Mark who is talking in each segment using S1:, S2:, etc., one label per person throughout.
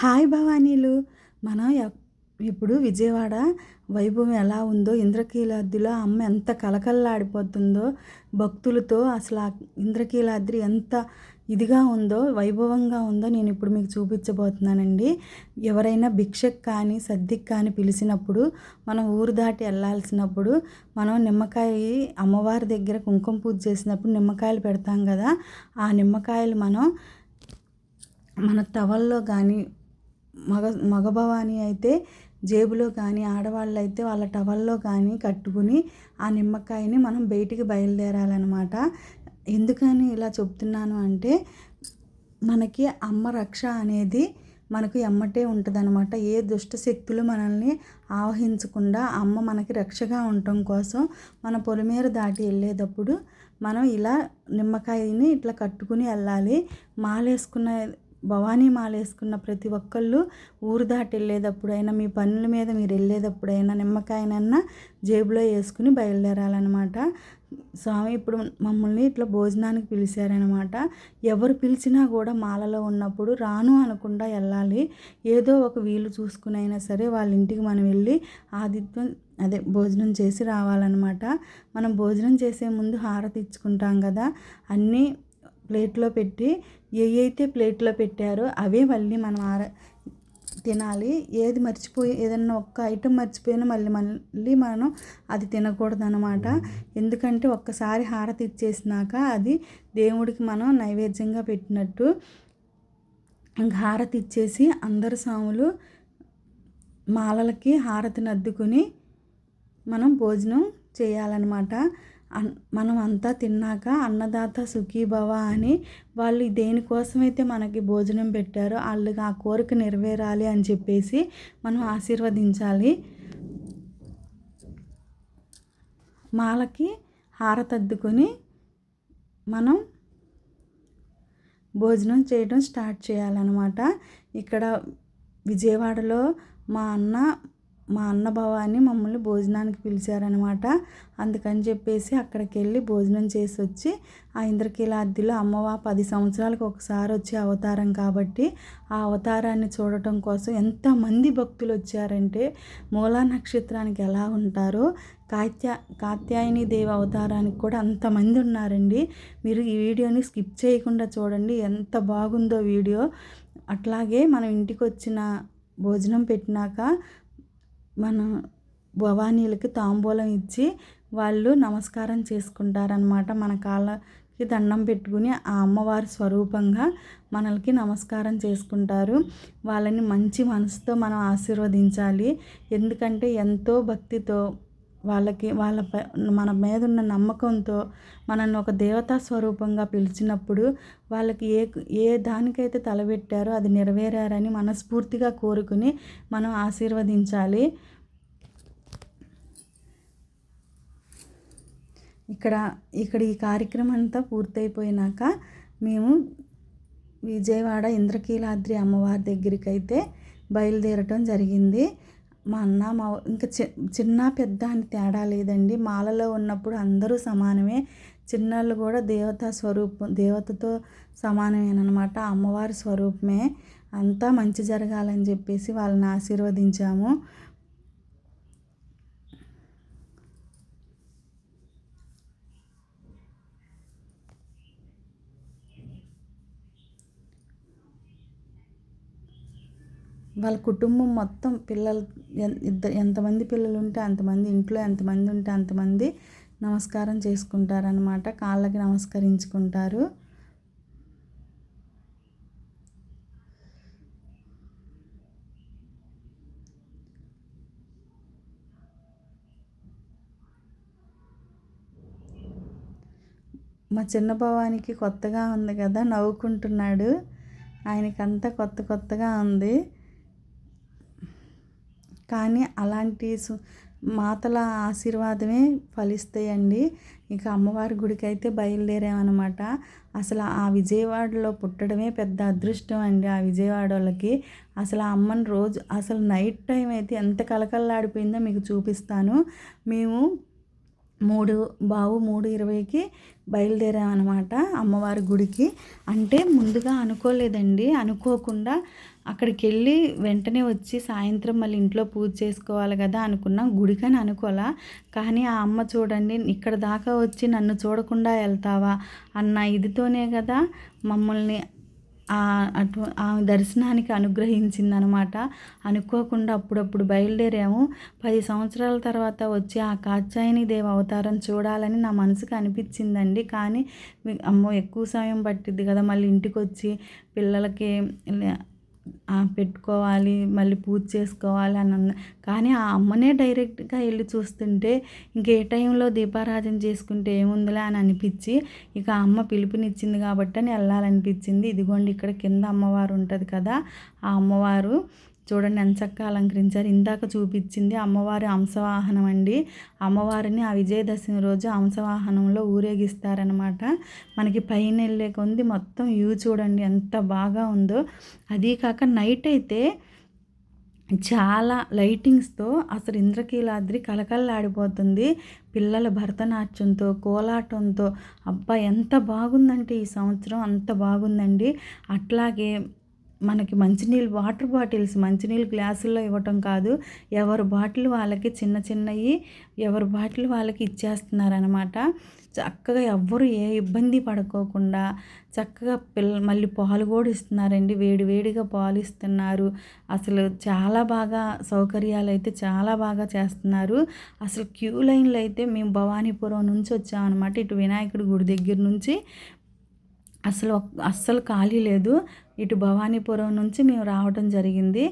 S1: Hi భవానీలు మనం ఇప్పుడు విజయవాడ వైభవం ఎలా ఉందో ఇంద్రకీలాద్రిలో అమ్మ ఎంత కలకల్లాడిపోతుందో భక్తులతో అసలు ఆ ఇంద్రకీలాద్రి ఎంత ఇదిగా ఉందో వైభవంగా ఉందో నేను ఇప్పుడు మీకు చూపించబోతున్నానండి. ఎవరైనా భిక్షకు కానీ సద్దికి కానీ పిలిచినప్పుడు మనం ఊరు దాటి వెళ్ళాల్సినప్పుడు మనం నిమ్మకాయ అమ్మవారి దగ్గర కుంకుమ పూజ చేసినప్పుడు నిమ్మకాయలు పెడతాం కదా ఆ నిమ్మకాయలు మనం మన టవల్లో కానీ మగ మగభవాని అయితే జేబులో కానీ ఆడవాళ్ళు అయితే వాళ్ళ టవల్లో కానీ కట్టుకుని ఆ నిమ్మకాయని మనం బయటికి బయలుదేరాలన్నమాట. ఎందుకని ఇలా చెప్తున్నాను అంటే మనకి అమ్మ రక్ష అనేది మనకు ఎమ్మటే ఉంటుందన్నమాట. ఏ దుష్ట శక్తులు మనల్ని ఆవహించకుండా అమ్మ మనకి రక్షగా ఉండటం కోసం మన పొలిమేర దాటి వెళ్ళేటప్పుడు మనం ఇలా నిమ్మకాయని ఇట్లా కట్టుకుని వెళ్ళాలి. మాలేసుకున్న భవానీ మాల వేసుకున్న ప్రతి ఒక్కళ్ళు ఊరు దాటి వెళ్ళేటప్పుడైనా మీ పనుల మీద మీరు వెళ్ళేటప్పుడైనా నిమ్మకాయనన్నా జేబులో వేసుకుని బయలుదేరాలన్నమాట. స్వామి ఇప్పుడు మమ్మల్ని ఇట్లా భోజనానికి పిలిచారనమాట ఎవరు పిలిచినా కూడా మాలలో ఉన్నప్పుడు రాను అనకుండా వెళ్ళాలి ఏదో ఒక వీలు చూసుకునైనా సరే వాళ్ళ ఇంటికి మనం వెళ్ళి ఆదిత్యం అదే భోజనం చేసి రావాలన్నమాట. మనం భోజనం చేసే ముందు హారతి ఇచ్చుకుంటాం కదా. అన్నీ ప్లేట్లో పెట్టి ఏ అయితే ప్లేట్లో పెట్టారో అవే మళ్ళీ మనం ఆర తినాలి. ఏది మర్చిపోయి ఏదన్నా ఒక్క ఐటెం మర్చిపోయినా మళ్ళీ మళ్ళీ మనం అది తినకూడదు అనమాట ఎందుకంటే ఒక్కసారి హారతి ఇచ్చేసినాక అది దేవుడికి మనం నైవేద్యంగా పెట్టినట్టు హారతి ఇచ్చేసి అందరు సాములు మాలలకి హారతిని అద్దుకుని మనం భోజనం చేయాలన్నమాట. మనం అంతా తిన్నాక అన్నదాత సుఖీభవ అని వాళ్ళు దేనికోసమైతే మనకి భోజనం పెట్టారో వాళ్ళకి ఆ కోరిక నెరవేరాలి అని చెప్పేసి మనం ఆశీర్వదించాలి. మాలకి హారతద్దుకొని మనం భోజనం చేయడం స్టార్ట్ చేయాలన్నమాట. ఇక్కడ విజయవాడలో మా అన్న మా అన్న భవాని మమ్మల్ని భోజనానికి పిలిచారనమాట అందుకని చెప్పేసి అక్కడికి వెళ్ళి భోజనం చేసి వచ్చి ఆ ఇంద్రకీలాద్రిలో అమ్మవ పది సంవత్సరాలకు ఒకసారి వచ్చే అవతారం కాబట్టి ఆ అవతారాన్ని చూడటం కోసం ఎంతమంది భక్తులు వచ్చారంటే మూలా నక్షత్రానికి ఎలా ఉంటారో కాత్యా కాత్యాయని దేవి అవతారానికి కూడా అంతమంది ఉన్నారండి. మీరు ఈ వీడియోని స్కిప్ చేయకుండా చూడండి ఎంత బాగుందో వీడియో. అట్లాగే మనం ఇంటికి వచ్చిన భోజనం పెట్టినాక మన భవానీలకి తాంబూలం ఇచ్చి వాళ్ళు నమస్కారం చేసుకుంటారనమాట మన కాళ్ళకి దండం పెట్టుకుని ఆ అమ్మవారి స్వరూపంగా మనల్కి నమస్కారం చేసుకుంటారు. వాళ్ళని మంచి మనసుతో మనం ఆశీర్వదించాలి. ఎందుకంటే ఎంతో భక్తితో వాళ్ళకి వాళ్ళ ప- మన మీద ఉన్న నమ్మకంతో మనల్ని ఒక దేవతా స్వరూపంగా పిలిచినప్పుడు వాళ్ళకి ఏ ఏ దానికైతే తలబెట్టారో అది నెరవేరారని మనస్ఫూర్తిగా కోరుకుని మనం ఆశీర్వదించాలి. ఇక్కడ ఇక్కడ ఈ కార్యక్రమం అంతా పూర్తయిపోయినాక మేము విజయవాడ ఇంద్రకీలాద్రి అమ్మవారి దగ్గరికి అయితే బయలుదేరటం జరిగింది. మా అన్న మా ఇంకా చి చిన్న పెద్ద అని తేడా లేదండి. మాలలో ఉన్నప్పుడు అందరూ సమానమే. చిన్నళ్ళు కూడా దేవతా స్వరూపం దేవతతో సమానమేనమాట అమ్మవారి స్వరూపమే. అంతా మంచి జరగాలని చెప్పేసి వాళ్ళని ఆశీర్వదించాము. వాళ్ళ కుటుంబం మొత్తం పిల్లలు ఇద్దరు ఎంతమంది పిల్లలు ఉంటే అంతమంది ఇంట్లో ఎంతమంది ఉంటే అంతమంది నమస్కారం చేసుకుంటారనమాట కాళ్ళకి నమస్కరించుకుంటారు. మా చిన్న భవానికి కొత్తగా ఉంది కదా నవ్వుకుంటున్నాడు. ఆయనకంతా కొత్త కొత్తగా ఉంది. కానీ అలాంటి సు- మాతల ఆశీర్వాదమే ఫలిస్తాయండి. ఇక అమ్మవారి గుడికి అయితే బయలుదేరామన్నమాట. అసలు ఆ విజయవాడలో పుట్టడమే పెద్ద అదృష్టం అండి ఆ విజయవాడ వాళ్ళకి. అసలు ఆ అమ్మని రోజు అసలు నైట్ టైం అయితే ఎంత కలకల్లాడిపోయిందో మీకు చూపిస్తాను. మేము మూడు బావు మూడు ఇరవైకి బయలుదేరామన్నమాట అమ్మవారి గుడికి. అంటే ముందుగా అనుకోలేదండి. అనుకోకుండా అక్కడికి వెళ్ళి వెంటనే వచ్చి సాయంత్రం మళ్ళీ ఇంట్లో పూజ చేసుకోవాలి కదా అనుకున్నా. గుడికని అనుకోలా. కానీ ఆ అమ్మ చూడండి ఇక్కడ దాకా వచ్చి నన్ను చూడకుండా వెళ్తావా? అన్న ఇదితోనే కదా మమ్మల్ని అటు ఆ దర్శనానికి అనుగ్రహించిందనమాట. అనుకోకుండా అప్పుడప్పుడు బయలుదేరాము. పది సంవత్సరాల తర్వాత వచ్చి ఆ కాచాయని దేవి అవతారం చూడాలని నా మనసుకు అనిపించిందండి. కానీ అమ్మో ఎక్కువ సమయం పట్టిద్ది కదా మళ్ళీ ఇంటికి వచ్చి పిల్లలకి పెట్టుకోవాలి మళ్ళీ పూజ చేసుకోవాలి అని అన్న. కానీ ఆ అమ్మనే డైరెక్ట్గా వెళ్ళి చూస్తుంటే ఇంకే టైంలో దీపారాధన చేసుకుంటే ఏముందిలే అని అనిపించి ఇక అమ్మ పిలుపునిచ్చింది కాబట్టి అని వెళ్ళాలనిపించింది. ఇదిగోండి ఇక్కడ కింద అమ్మవారు ఉంటుంది కదా ఆ అమ్మవారు చూడండి ఎంత చక్కగా అలంకరించారు. ఇందాక చూపించింది అమ్మవారి అంశవాహనం అండి. అమ్మవారిని ఆ విజయదశమి రోజు అంశవాహనంలో ఊరేగిస్తారనమాట మనకి పైన వెళ్ళే కొంది మొత్తం వ్యూ చూడండి ఎంత బాగా ఉందో. అదీ కాక నైట్ అయితే చాలా లైటింగ్స్తో అసలు ఇంద్రకీలాద్రి కలకల్లాడిపోతుంది పిల్లల భరతనాట్యంతో కోలాటంతో. అబ్బా ఎంత బాగుందంటే ఈ సంవత్సరం అంత బాగుందండి. అట్లాగే మనకి మంచినీళ్ళు వాటర్ బాటిల్స్ మంచినీళ్ళు గ్లాసుల్లో ఇవ్వటం కాదు. ఎవరి బాటిల్ వాళ్ళకి చిన్న చిన్నవి ఎవరి బాటిల్ వాళ్ళకి ఇచ్చేస్తున్నారనమాట చక్కగా ఎవ్వరు ఏ ఇబ్బంది పడుకోకుండా చక్కగా పిల్ల మళ్ళీ పాలు కూడా ఇస్తున్నారండి. వేడి వేడిగా పాలు ఇస్తున్నారు. అసలు చాలా బాగా సౌకర్యాలు అయితే చాలా బాగా చేస్తున్నారు. అసలు క్యూ లైన్లు అయితే మేము భవానీపురం నుంచి వచ్చామన్నమాట. ఇటు వినాయకుడి గుడి దగ్గర నుంచి. అసలు అస్సలు ఖాళీ లేదు. ఇటు భవానీపురం నుంచి మేము రావడం జరిగింది.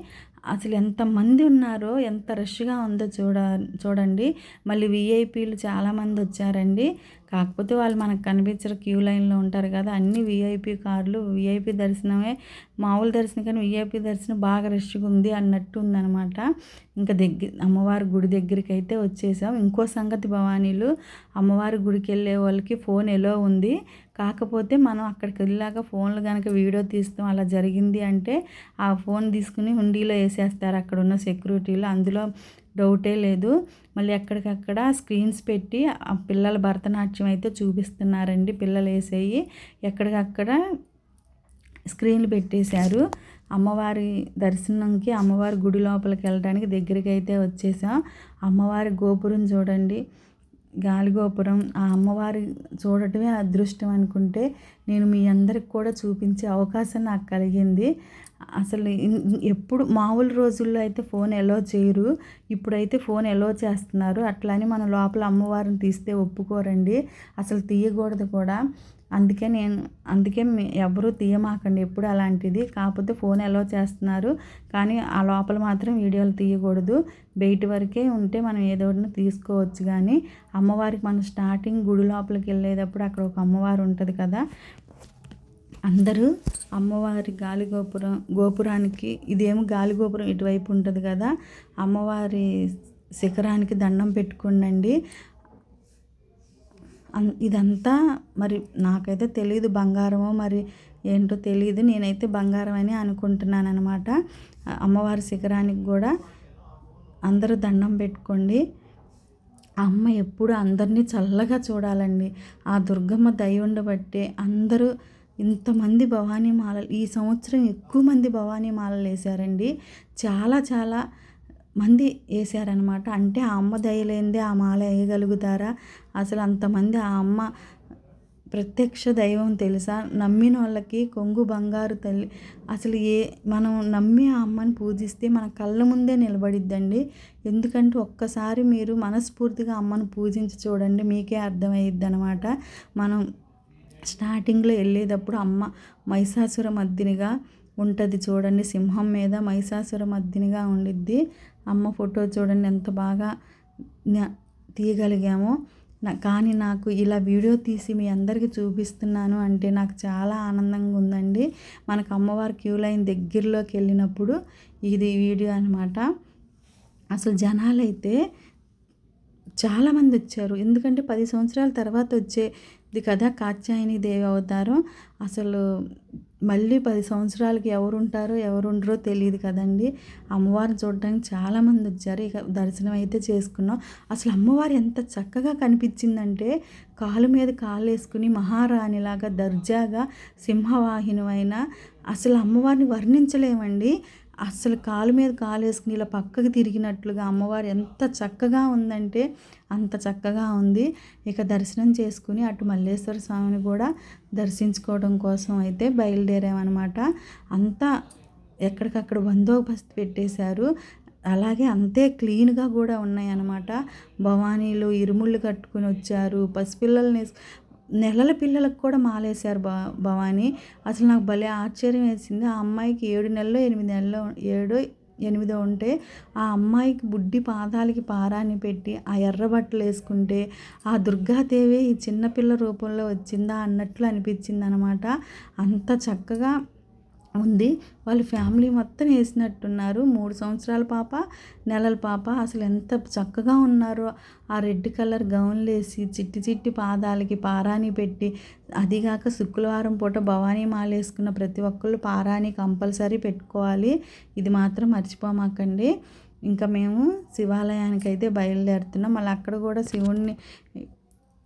S1: అసలు ఎంతమంది ఉన్నారో ఎంత రష్గా ఉందో చూడ చూడండి. మళ్ళీ విఐపీలు చాలామంది వచ్చారండి. కాకపోతే వాళ్ళు మనకు కనిపించరు క్యూ లైన్లో ఉంటారు కదా అన్ని వీఐపీ కార్లు వీఐపీ దర్శనమే మామూలు దర్శనం కానీ వీఐపీ దర్శనం బాగా రష్గా ఉంది అన్నట్టు ఉందనమాట ఇంకా దగ్గర అమ్మవారి గుడి దగ్గరికి అయితే వచ్చేసాం. ఇంకో సంగతి భవానీలు అమ్మవారి గుడికి వెళ్ళే వాళ్ళకి ఫోన్ ఎలా ఉంది? కాకపోతే మనం అక్కడికి వెళ్ళాక ఫోన్లు కనుక వీడియో తీస్తాం అలా జరిగింది అంటే ఆ ఫోన్ తీసుకుని హుండీలో వేసేస్తారు అక్కడ ఉన్న సెక్యూరిటీలు. అందులో డౌటే లేదు. మళ్ళీ ఎక్కడికక్కడ స్క్రీన్స్ పెట్టి ఆ పిల్లల భరతనాట్యం అయితే చూపిస్తున్నారండి. పిల్లలు వేసేయి. ఎక్కడికక్కడ స్క్రీన్లు పెట్టేశారు. అమ్మవారి దర్శనంకి అమ్మవారి గుడి లోపలికి వెళ్ళడానికి దగ్గరికి అయితే వచ్చేసాం. అమ్మవారి గోపురం చూడండి. గాలిగోపురం ఆ అమ్మవారి చూడటమే అదృష్టం అనుకుంటే నేను మీ అందరికి కూడా చూపించే అవకాశం నాకు కలిగింది. అసలు ఎప్పుడు మామూలు రోజుల్లో అయితే ఫోన్ ఎలో చేయరు. ఇప్పుడైతే ఫోన్ ఎలో చేస్తున్నారు అట్లా అని మన లోపల అమ్మవారిని తీస్తే ఒప్పుకోరండి. అసలు తీయకూడదు కూడా. అందుకే నేను అందుకే ఎవరు తీయమాకండి ఎప్పుడు అలాంటిది. కాకపోతే ఫోన్ అలో చేస్తున్నారు. కానీ ఆ లోపల మాత్రం వీడియోలు తీయకూడదు. బయట వరకే ఉంటే మనం ఏదో ఒకటి తీసుకోవచ్చు కానీ అమ్మవారికి మనం స్టార్టింగ్ గుడి లోపలికి వెళ్ళేటప్పుడు అక్కడ ఒక అమ్మవారు ఉంటుంది కదా. అందరూ అమ్మవారి గాలి గోపురం గోపురానికి ఇదేమో గాలి గోపురం ఇటువైపు ఉంటుంది కదా. అమ్మవారి శిఖరానికి దండం పెట్టుకోండి ఇదంతా మరి నాకైతే తెలియదు బంగారమో మరి ఏంటో తెలియదు నేనైతే బంగారం అని అనుకుంటున్నాను అనమాట అమ్మవారి శిఖరానికి కూడా అందరూ దండం పెట్టుకోండి. అమ్మ ఎప్పుడు అందరినీ చల్లగా చూడాలండి. ఆ దుర్గమ్మ దయ ఉండబట్టే అందరూ ఇంతమంది భవానీ మాలలు ఈ సంవత్సరం ఎక్కువ మంది భవానీ మాలలు వేశారండి చాలా చాలా మంది వేసారనమాట అంటే ఆ అమ్మ దయలేందే ఆ మాల వేయగలుగుతారా? అసలు అంతమంది ఆ అమ్మ ప్రత్యక్ష దైవం తెలుసా? నమ్మిన వాళ్ళకి కొంగు బంగారు తల్లి. అసలు ఏ మనం నమ్మి ఆ అమ్మని పూజిస్తే మన కళ్ళ ముందే నిలబడిద్దండి. ఎందుకంటే ఒక్కసారి మీరు మనస్ఫూర్తిగా అమ్మను పూజించి చూడండి మీకే అర్థమయ్యిద్ది అనమాట మనం స్టార్టింగ్లో వెళ్ళేటప్పుడు అమ్మ మైసాసుర మద్దినిగా ఉంటుంది చూడండి. సింహం మీద మహిషాసుర మద్దినిగా ఉండిద్ది. అమ్మ ఫోటో చూడండి ఎంత బాగా తీయగలిగామో. కానీ నాకు ఇలా వీడియో తీసి మీ అందరికీ చూపిస్తున్నాను అంటే నాకు చాలా ఆనందంగా ఉందండి. మనకు అమ్మవారి క్యూ లైన్ దగ్గరలోకి వెళ్ళినప్పుడు ఇది వీడియో అనమాట అసలు జనాలైతే చాలామంది వచ్చారు. ఎందుకంటే పది సంవత్సరాల తర్వాత వచ్చేది కదా కాత్యాయని దేవి అవతారం. అసలు మళ్ళీ పది సంవత్సరాలకి ఎవరుంటారో ఎవరుండరో ఎవరు తెలియదు కదండి. అమ్మవారిని చూడడానికి చాలామంది వచ్చారు. ఇక దర్శనం అయితే చేసుకున్నాం. అసలు అమ్మవారు ఎంత చక్కగా కనిపించిందంటే కాలు మీద కాలు వేసుకుని మహారాణిలాగా దర్జాగా సింహవాహినమైన అసలు అమ్మవారిని వర్ణించలేమండి. అసలు కాలు మీద కాలు వేసుకుని ఇలా పక్కకి తిరిగినట్లుగా అమ్మవారు ఎంత చక్కగా ఉందంటే అంత చక్కగా ఉంది. ఇక దర్శనం చేసుకుని అటు మల్లేశ్వర స్వామిని కూడా దర్శించుకోవడం కోసం అయితే బయలుదేరామన్నమాట. అంతా ఎక్కడికక్కడ బందోబస్తు పెట్టేశారు. అలాగే అంతే క్లీన్గా కూడా ఉన్నాయన్నమాట. భవానీలు ఇరుముళ్ళు కట్టుకుని వచ్చారు. పసిపిల్లల్ని నెలల పిల్లలకు కూడా మాలేశారు భ భవానీ. అసలు నాకు భలే ఆశ్చర్యం వేసింది. ఆ అమ్మాయికి ఏడు నెలలు ఎనిమిది నెలలు ఏడు ఎనిమిదో ఉంటే ఆ అమ్మాయికి బుడ్డి పాదాలకి పారాన్ని పెట్టి ఆ ఎర్ర బట్టలు వేసుకుంటే ఆ దుర్గాదేవి ఈ చిన్నపిల్ల రూపంలో వచ్చిందా అన్నట్లు అనిపించింది అనమాట అంత చక్కగా ఉంది. వాళ్ళ ఫ్యామిలీ మొత్తం వేసినట్టున్నారు. మూడు సంవత్సరాల పాప నెలల పాప. అసలు ఎంత చక్కగా ఉన్నారో. ఆ రెడ్ కలర్ గౌన్లు వేసి చిట్టి చిట్టి పాదాలకి పారాని పెట్టి అదిగాక శుక్రవారం పూట భవానీ మాల వేసుకున్న ప్రతి ఒక్కళ్ళు పారాని కంపల్సరీ పెట్టుకోవాలి. ఇది మాత్రం మర్చిపోమాకండి. ఇంకా మేము శివాలయానికి అయితే బయలుదేరుతున్నాం. మళ్ళీ అక్కడ కూడా శివుణ్ణి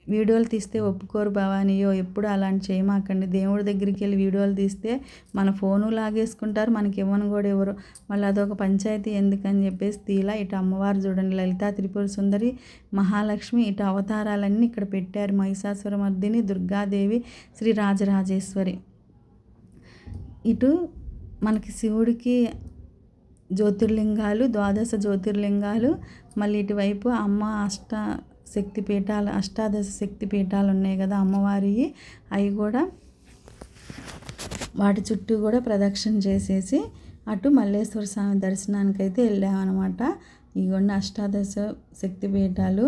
S1: వీడియోలు తీస్తే ఒప్పుకోరు భవానీయో ఎప్పుడు అలాంటి చేయమాకండి. దేవుడి దగ్గరికి వెళ్ళి వీడియోలు తీస్తే మన ఫోను లాగేసుకుంటారు మనకి ఇవ్వను కూడా ఎవరు. మళ్ళీ అదొక పంచాయతీ ఎందుకని చెప్పేసి తీలా ఇటు అమ్మవారు చూడండి లలితా త్రిపుర సుందరి మహాలక్ష్మి ఇటు అవతారాలన్నీ ఇక్కడ పెట్టారు. మహిషాసుర మర్దిని దుర్గాదేవి శ్రీ రాజరాజేశ్వరి. ఇటు మనకి శివుడికి జ్యోతిర్లింగాలు ద్వాదశ జ్యోతిర్లింగాలు మళ్ళీ ఇటువైపు అమ్మ అష్ట శక్తిపీఠాలు అష్టాదశ శక్తి పీఠాలు ఉన్నాయి కదా అమ్మవారి అవి కూడా వాటి చుట్టూ కూడా ప్రదక్షిణ చేసేసి అటు మల్లేశ్వర స్వామి దర్శనానికి అయితే వెళ్ళామన్నమాట ఇవన్నీ అష్టాదశ శక్తి పీఠాలు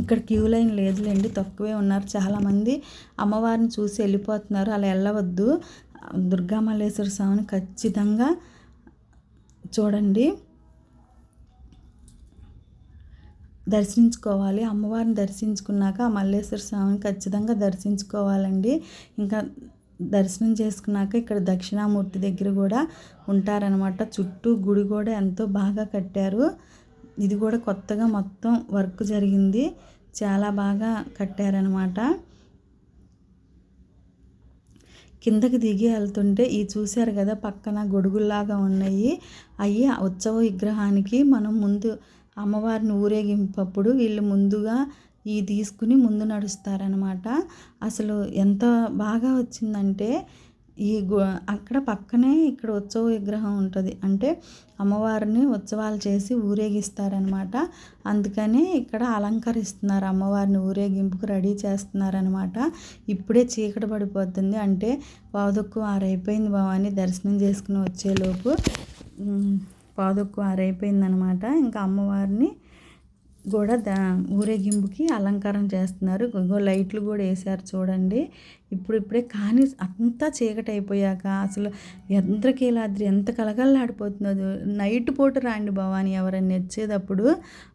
S1: ఇక్కడ క్యూ లైన్ లేదులేండి తక్కువే ఉన్నారు. చాలామంది అమ్మవారిని చూసి వెళ్ళిపోతున్నారు. అలా వెళ్ళవద్దు. దుర్గా మల్లేశ్వర స్వామిని ఖచ్చితంగా చూడండి. దర్శించుకోవాలి. అమ్మవారిని దర్శించుకున్నాక ఆ మల్లేశ్వర స్వామిని ఖచ్చితంగా దర్శించుకోవాలండి. ఇంకా దర్శనం చేసుకున్నాక ఇక్కడ దక్షిణామూర్తి దగ్గర కూడా ఉంటారనమాట చుట్టూ గుడి కూడా ఎంతో బాగా కట్టారు. ఇది కూడా కొత్తగా మొత్తం వర్క్ జరిగింది. చాలా బాగా కట్టారనమాట కిందకి దిగి వెళ్తుంటే ఈ చూశారు కదా పక్కన గొడుగుల్లాగా ఉన్నాయి. అవి ఉత్సవ విగ్రహానికి మనం ముందు అమ్మవారిని ఊరేగింపప్పుడు వీళ్ళు ముందుగా ఈ తీసుకుని ముందు నడుస్తారనమాట అసలు ఎంత బాగా వచ్చిందంటే ఈ అక్కడ పక్కనే ఇక్కడ ఉత్సవ విగ్రహం ఉంటుంది. అంటే అమ్మవారిని ఉత్సవాలు చేసి ఊరేగిస్తారనమాట. అందుకని ఇక్కడ అలంకరిస్తున్నారు. అమ్మవారిని ఊరేగింపుకు రెడీ చేస్తున్నారనమాట. ఇప్పుడే చీకటి పడిపోతుంది. అంటే పావుదొక్కు ఆరైపోయింది భవాని దర్శనం చేసుకుని వచ్చేలోపు. పావుదొక్కు ఆరైపోయిందనమాట. ఇంకా అమ్మవారిని కూడా దా ఊరేగింపుకి అలంకారం చేస్తున్నారు. ఇంకో లైట్లు కూడా వేశారు చూడండి. ఇప్పుడు ఇప్పుడే కానీ అంతా చీకటి అయిపోయాక అసలు ఎంద్రకీలాద్రి ఎంత కలగల్లాడిపోతుందో నైట్ పూట రాండి భవాని ఎవరైనా వచ్చేటప్పుడు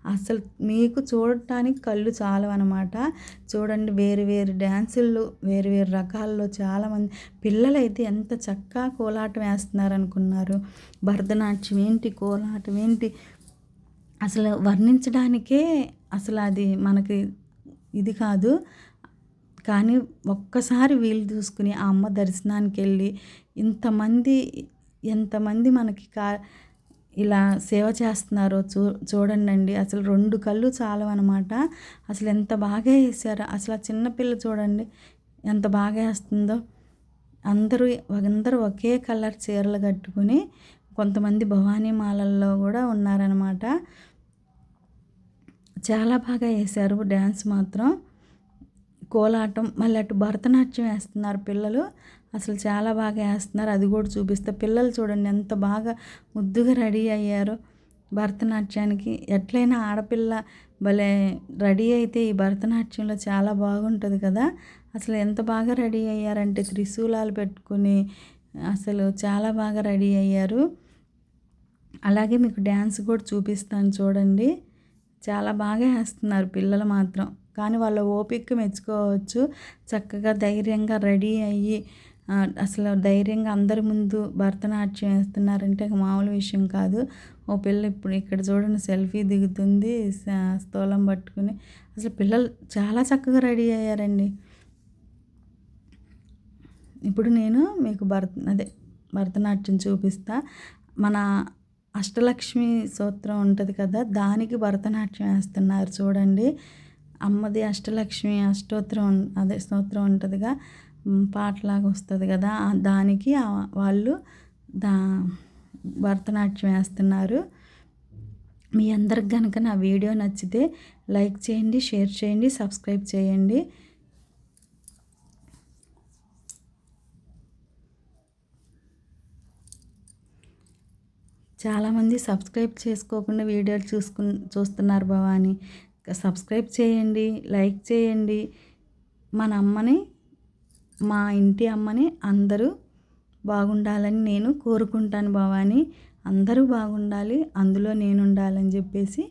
S1: అసలు మీకు చూడటానికి కళ్ళు చాలవన్నమాట. చూడండి వేరు వేరు డ్యాన్సుల్లో వేరు వేరు రకాల్లో చాలామంది పిల్లలైతే ఎంత చక్కగా కోలాటం వేస్తున్నారు అనుకున్నారు భరతనాట్యం ఏంటి కోలాటం ఏంటి అసలు వర్ణించడానికే అసలు అది మనకి ఇది కాదు. కానీ ఒక్కసారి వీలు చూసుకుని ఆ అమ్మ దర్శనానికి వెళ్ళి ఇంతమంది ఎంతమంది మనకి కా ఇలా సేవ చేస్తున్నారో చూ చూడండి అసలు రెండు కళ్ళు చాలవన్నమాట అసలు ఎంత బాగా వేసారో. అసలు ఆ చిన్నపిల్ల చూడండి ఎంత బాగా వేస్తుందో. అందరూ అందరూ ఒకే కలర్ చీరలు కట్టుకుని కొంతమంది భవానీ మాలల్లో కూడా ఉన్నారనమాట. చాలా బాగా వేశారు డ్యాన్స్ మాత్రం. కోలాటం మళ్ళీ అటు భరతనాట్యం వేస్తున్నారు పిల్లలు. అసలు చాలా బాగా వేస్తున్నారు. అది కూడా చూపిస్తే. పిల్లలు చూడండి ఎంత బాగా ముద్దుగా రెడీ అయ్యారు భరతనాట్యానికి. ఎట్లయినా ఆడపిల్ల భలే రెడీ అయితే ఈ భరతనాట్యంలో చాలా బాగుంటుంది కదా. అసలు ఎంత బాగా రెడీ అయ్యారంటే త్రిశూలాలు పెట్టుకుని అసలు చాలా బాగా రెడీ అయ్యారు. అలాగే మీకు డ్యాన్స్ కూడా చూపిస్తాను చూడండి. చాలా బాగా వేస్తున్నారు పిల్లలు మాత్రం. కానీ వాళ్ళ ఓపిక మెచ్చుకోవచ్చు. చక్కగా ధైర్యంగా రెడీ అయ్యి అసలు ధైర్యంగా అందరి ముందు భరతనాట్యం వేస్తున్నారంటే మామూలు విషయం కాదు. ఓ పిల్ల ఇప్పుడు ఇక్కడ చూడండి సెల్ఫీ దిగుతుంది స్థూలం పట్టుకుని. అసలు పిల్లలు చాలా చక్కగా రెడీ అయ్యారండి. ఇప్పుడు నేను మీకు భరత అదే భరతనాట్యం చూపిస్తా. మన అష్టలక్ష్మి సూత్రం ఉంటుంది కదా దానికి భరతనాట్యం వేస్తున్నారు చూడండి. అమ్మది అష్టలక్ష్మి అష్టోత్తరం అదే స్తోత్రం ఉంటుందిగా. పాటలాగా వస్తుంది కదా దానికి వాళ్ళు దా భరతనాట్యం వేస్తున్నారు. మీ అందరికి కనుక నా వీడియో నచ్చితే లైక్ చేయండి షేర్ చేయండి సబ్స్క్రైబ్ చేయండి. చాలామంది సబ్స్క్రైబ్ చేసుకోకుండా వీడియోలు చూసుకు చూస్తున్నారు భవాని సబ్స్క్రైబ్ చేయండి లైక్ చేయండి. మన అమ్మని మా ఇంటి అమ్మని అందరూ బాగుండాలని నేను కోరుకుంటాను భవాని అందరూ బాగుండాలి అందులో నేను ఉండాలని చెప్పేసి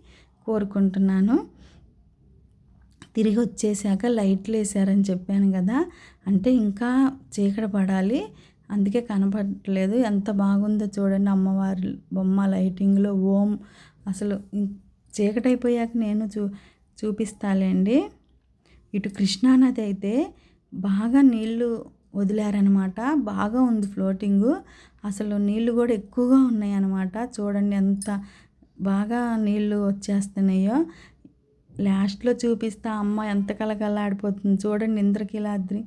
S1: కోరుకుంటున్నాను. తిరిగి వచ్చేసాక లైట్లు వేసారని చెప్పాను కదా. అంటే ఇంకా చీకటి పడాలి అందుకే కనపడలేదు ఎంత బాగుందో చూడండి అమ్మవారి బొమ్మ లైటింగ్లో. ఓం. అసలు చీకటైపోయాక నేను చూ చూపిస్తాలేండి ఇటు కృష్ణానది అయితే బాగా నీళ్ళు వదిలారనమాట. బాగా ఉంది ఫ్లోటింగు. అసలు నీళ్ళు కూడా ఎక్కువగా ఉన్నాయి అన్నమాట చూడండి ఎంత బాగా నీళ్ళు వచ్చేస్తున్నాయో. లాస్ట్లో చూపిస్తా అమ్మ ఎంత కలకలాడిపోతుంది చూడండి ఇంద్రకీలాద్రి.